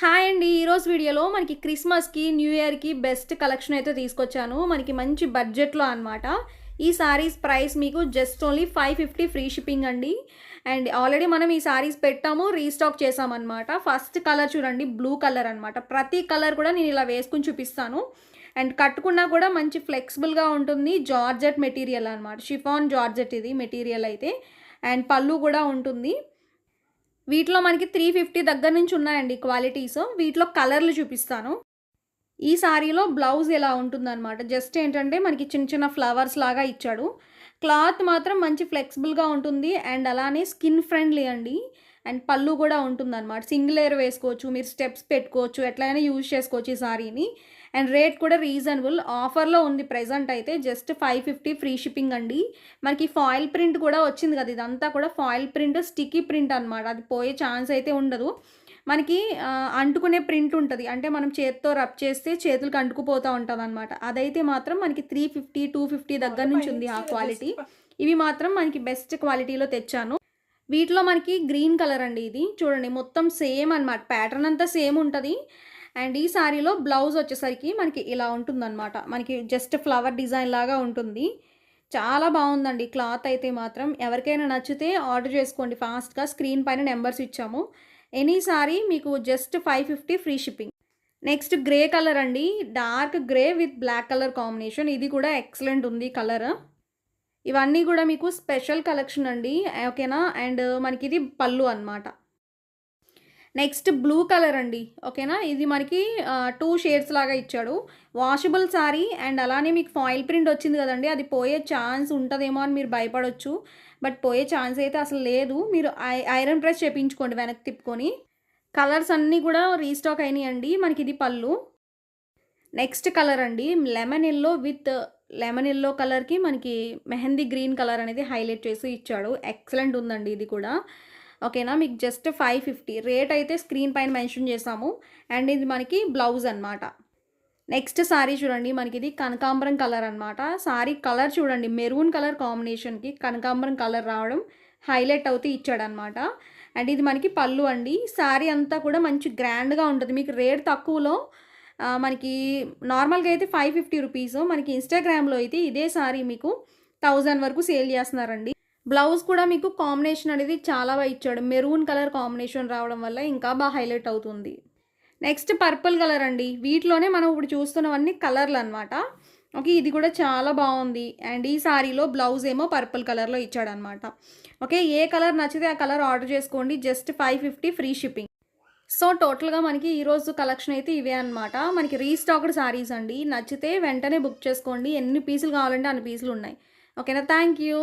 Hi అండి. ఈరోజు వీడియోలో మనకి క్రిస్మస్కి న్యూ ఇయర్కి బెస్ట్ కలెక్షన్ అయితే తీసుకొచ్చాను. మనకి మంచి బడ్జెట్లో అనమాట ఈ సారీస్ ప్రైస్ మీకు just only five fifty free shipping అండి. అండ్ ఆల్రెడీ మనం ఈ సారీస్ పెట్టాము రీస్టాక్ చేసామన్నమాట. ఫస్ట్ కలర్ చూడండి బ్లూ కలర్ అనమాట ప్రతి కలర్ కూడా నేను ఇలా వేసుకుని చూపిస్తాను. అండ్ కట్టుకున్నా కూడా మంచి ఫ్లెక్సిబుల్గా ఉంటుంది. జార్జెట్ మెటీరియల్ అనమాట షిఫాన్ జార్జెట్ ఇది మెటీరియల్ అయితే. అండ్ పళ్ళు కూడా ఉంటుంది. వీటిలో మనకి త్రీ ఫిఫ్టీ దగ్గర నుంచి ఉన్నాయండి క్వాలిటీస్ వీటిలో కలర్లు చూపిస్తాను. ఈ సారీలో బ్లౌజ్ ఎలా ఉంటుందన్నమాట. జస్ట్ ఏంటంటే మనకి చిన్న చిన్న ఫ్లవర్స్ లాగా ఇచ్చాడు. క్లాత్ మాత్రం మంచి ఫ్లెక్సిబుల్గా ఉంటుంది అండ్ అలానే స్కిన్ ఫ్రెండ్లీ అండి. అండ్ పళ్ళు కూడా ఉంటుందన్నమాట. సింగిల్ ఎయిర్ వేసుకోవచ్చు మీరు స్టెప్స్ పెట్టుకోవచ్చు ఎట్లయినా యూజ్ చేసుకోవచ్చు ఈ సారీని. అండ్ రేట్ కూడా రీజనబుల్. ఆఫర్లో ఉంది ప్రెజెంట్ అయితే just five fifty free shipping అండి. మనకి ఫాయిల్ ప్రింట్ కూడా వచ్చింది కదా ఇదంతా కూడా ఫాయిల్ ప్రింట్ స్టిక్కీ ప్రింట్ అనమాట అది పోయే ఛాన్స్ అయితే ఉండదు. మనకి అంటుకునే ప్రింట్ ఉంటుంది. అంటే మనం చేతితో రబ్ చేస్తే చేతులకు అంటుకుపోతూ ఉంటుంది అనమాట అదైతే మాత్రం మనకి త్రీ ఫిఫ్టీ టూ ఫిఫ్టీ దగ్గర నుంచి ఉంది ఆ క్వాలిటీ. ఇవి మాత్రం మనకి బెస్ట్ క్వాలిటీలో తెచ్చాను. వీటిలో మనకి గ్రీన్ కలర్ అండి ఇది. చూడండి మొత్తం సేమ్ అనమాట ప్యాటర్న్ అంతా సేమ్ ఉంటుంది. అండ్ ఈ సారీలో బ్లౌజ్ వచ్చేసరికి మనకి ఇలా ఉంటుందన్నమాట. మనకి జస్ట్ ఫ్లవర్ డిజైన్ లాగా ఉంటుంది. చాలా బాగుందండి. క్లాత్ అయితే మాత్రం ఎవరికైనా నచ్చితే ఆర్డర్ చేసుకోండి. ఫాస్ట్గా స్క్రీన్ పైన నెంబర్స్ ఇచ్చాము. ఎనీ సారీ మీకు just five fifty free shipping. Next grey colour అండి. Dark grey with black colour combination. ఇది కూడా ఎక్సలెంట్ ఉంది కలర్. ఇవన్నీ కూడా మీకు స్పెషల్ కలెక్షన్ అండి. ఓకేనా? అండ్ మనకి ఇది పళ్ళు అన్నమాట. నెక్స్ట్ బ్లూ కలర్ అండి ఓకేనా? ఇది మనకి టూ షేడ్స్ లాగా ఇచ్చాడు. వాషబుల్ సారీ అండ్ అలానే మీకు ఫాయిల్ ప్రింట్ వచ్చింది కదండి అది పోయే ఛాన్స్ ఉంటుందేమో అని మీరు భయపడవచ్చు బట్ పోయే ఛాన్స్ అయితే అసలు లేదు. మీరు ఐ ఐరన్ ప్రెస్ చేపించుకోండి వెనక్కి తిప్పుకొని. కలర్స్ అన్నీ కూడా రీస్టాక్ అయినాయండి మనకి ఇది పళ్ళు. నెక్స్ట్ కలర్ అండి lemon yellow with lemon yellow కలర్కి మనకి మెహందీ గ్రీన్ కలర్ అనేది హైలైట్ చేసి ఇచ్చాడు. ఎక్సలెంట్ ఉందండి ఇది కూడా. ఓకేనా? మీకు జస్ట్ ఫైవ్ ఫిఫ్టీ రేట్ అయితే స్క్రీన్ పైన మెన్షన్ చేసాము అండ్ ఇది మనకి బ్లౌజ్ అనమాట నెక్స్ట్ శారీ చూడండి. మనకి ఇది కనకాంబరం కలర్ అనమాట శారీ కలర్ చూడండి. మెరూన్ కలర్ కాంబినేషన్కి కనకాంబరం కలర్ రావడం హైలైట్ అవుతూ ఇచ్చాడనమాట అండ్ ఇది మనకి పళ్ళు అండి. శారీ అంతా కూడా మంచి గ్రాండ్గా ఉంటుంది. మీకు రేట్ తక్కువలో మనకి నార్మల్గా అయితే ఫైవ్ ఫిఫ్టీ రూపీస్ మనకి ఇన్స్టాగ్రామ్లో అయితే ఇదే సారీ మీకు థౌజండ్ వరకు సేల్ చేస్తున్నారండి. బ్లౌజ్ కూడా మీకు కాంబినేషన్ అనేది చాలా బాగా ఇచ్చాడు. మెరూన్ కలర్ కాంబినేషన్ రావడం వల్ల ఇంకా బాగా హైలైట్ అవుతుంది. నెక్స్ట్ పర్పుల్ కలర్ అండి. వీటిలోనే మనం ఇప్పుడు చూస్తున్నవన్నీ కలర్లు అనమాట ఓకే ఇది కూడా చాలా బాగుంది. అండ్ ఈ సారీలో బ్లౌజ్ ఏమో పర్పుల్ కలర్లో ఇచ్చాడనమాట ఓకే ఏ కలర్ నచ్చితే ఆ కలర్ ఆర్డర్ చేసుకోండి. Just five fifty free shipping. So టోటల్గా మనకి ఈరోజు కలెక్షన్ అయితే ఇవే అనమాట మనకి రీస్టాక్డ్ సారీస్ అండి. నచ్చితే వెంటనే బుక్ చేసుకోండి. ఎన్ని పీసులు కావాలంటే అన్ని పీసులు ఉన్నాయి. ఓకేనా? Thank you.